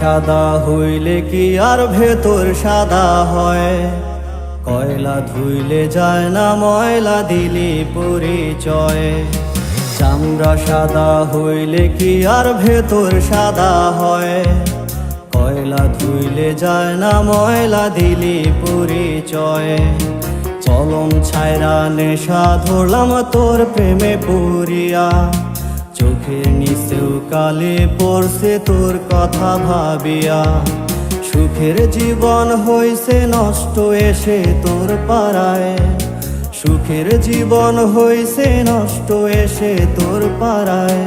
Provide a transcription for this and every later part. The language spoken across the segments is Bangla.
সাদা হইলে কি আর ভেতর সাদা হয়? কয়লা ধুইলে যায় না, ময়লা দিলি পরিচয়। চামড়া সাদা হইলে কি আর ভেতর সাদা হয়? কয়লা ধুইলে যায় না, ময়লা দিলি পরিচয়। চলম ছায়রা নেশা ধরলাম তোর প্রেমে পুরিয়া। চোখের নিচেও কালে পড়ছে তোর কথা ভাবিয়া। সুখের জীবন হইছে নষ্ট এসে তোর পাড়ায়। সুখের জীবন হইছে নষ্ট এসে তোর পাড়ায়।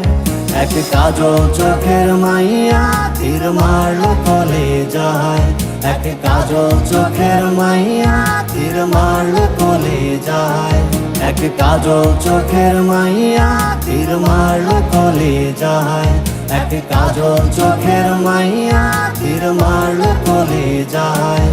এক কাজল চোখের মাইয়া তীর মারলো কলে যায়। এক কাজল চোখের মাইয়া তীর মারলো কলে যায়। এক কাজল চোখের মাইয়া তীর মারলো কলে যায়। এক কাজল চোখের মাইয়া তীর মারল চলে যায়।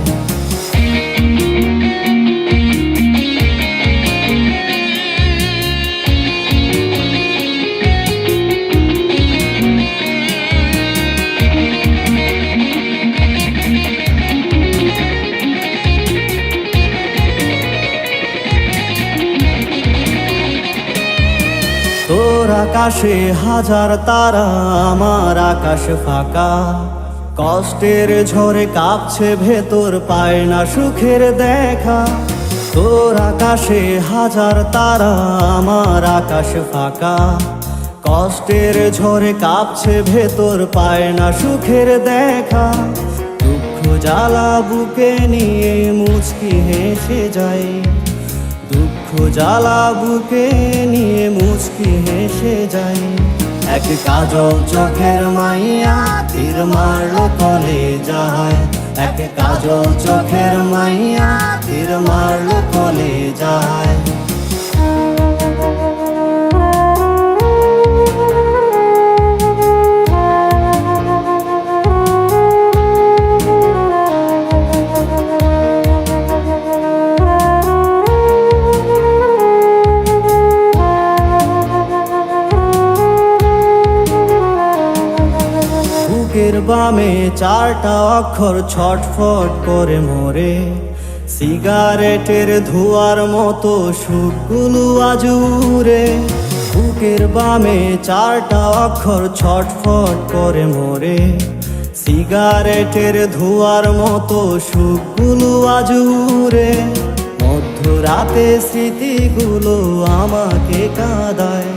তোর আকাশে হাজার তারা, আমার আকাশ ফাঁকা। কষ্টের ঝরে কাঁপছে ভেতর, পায় না সুখের দেখা। তোর আকাশে হাজার তারা, আমার আকাশ ফাঁকা। কষ্টের ঝরে কাঁপছে ভেতর, পায় না সুখের দেখা। দুঃখ জ্বালা বুকে নিয়ে মুচকি হেসে যায়। জ্বালা বুকে নিয়ে মুচকি হেসে যাই এক কাজল চোখের মাইয়া তীর মারলো কলে যায়। এক কাজল চোখের মাইয়া তীর মারলো কলে যায়। বামে চারটা অক্ষর ছটফট করে মরে। সিগারেটের ধোয়ার মতো সুখগুলো আজুরে বুকের বামে চারটা অক্ষর ছটফট করে মরে। সিগারেটের ধোয়ার মতো সুখগুলো আজুরে মধ্যরাতে স্মৃতিগুলো আমাকে কাঁদায়।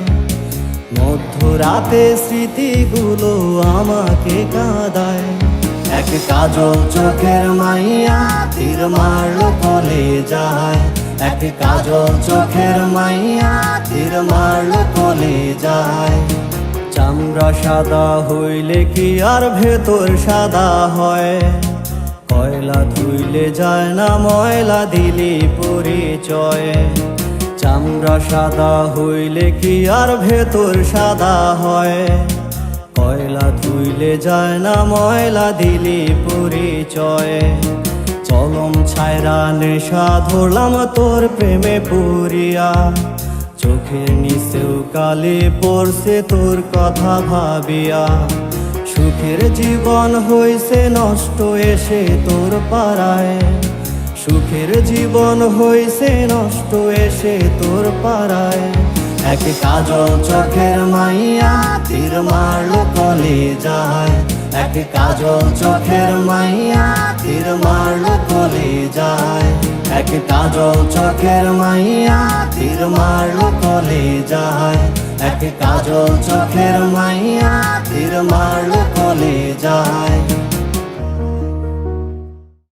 মধ্যরাতে স্মৃতিগুলো আমাকে কাঁদায়। এক কাজল চোখের মাইয়া তীর মারলো কলে যায়। এক কাজল চোখের মাইয়া তীর মারলো কলে যায়। চামড়া সাদা হইলে কি আর ভেতর সাদা হয়? কয়লা ধুইলে যায় না ময়লা দিলি পরিচয়। চামড়া সাদা হইলে কি আর ভেতর সাদা হয়? কয়লা ধুইলে যায় না, ময়লা দিলি পরিচয়। চলম ছায়রা নেশা ধরলাম তোর প্রেমে পুরিয়া। চোখের নিচেও কালে পড়ছে তোর কথা ভাবিয়া। সুখের জীবন হইছে, নষ্ট এসে তোর পাড়ায়। সুখের জীবন হইছে, নষ্ট এসে তোর পাড়ায়। এক কাজল চোখের মাইয়া তীর মারলো কলে যায়। এক কাজল চোখের মাইয়া তীর মারলো কলে যায়। এক কাজল চোখের মাইয়া তীর মারলো কলে যায়। এক কাজল চোখের মাইয়া তীর মারলো কলে যায়।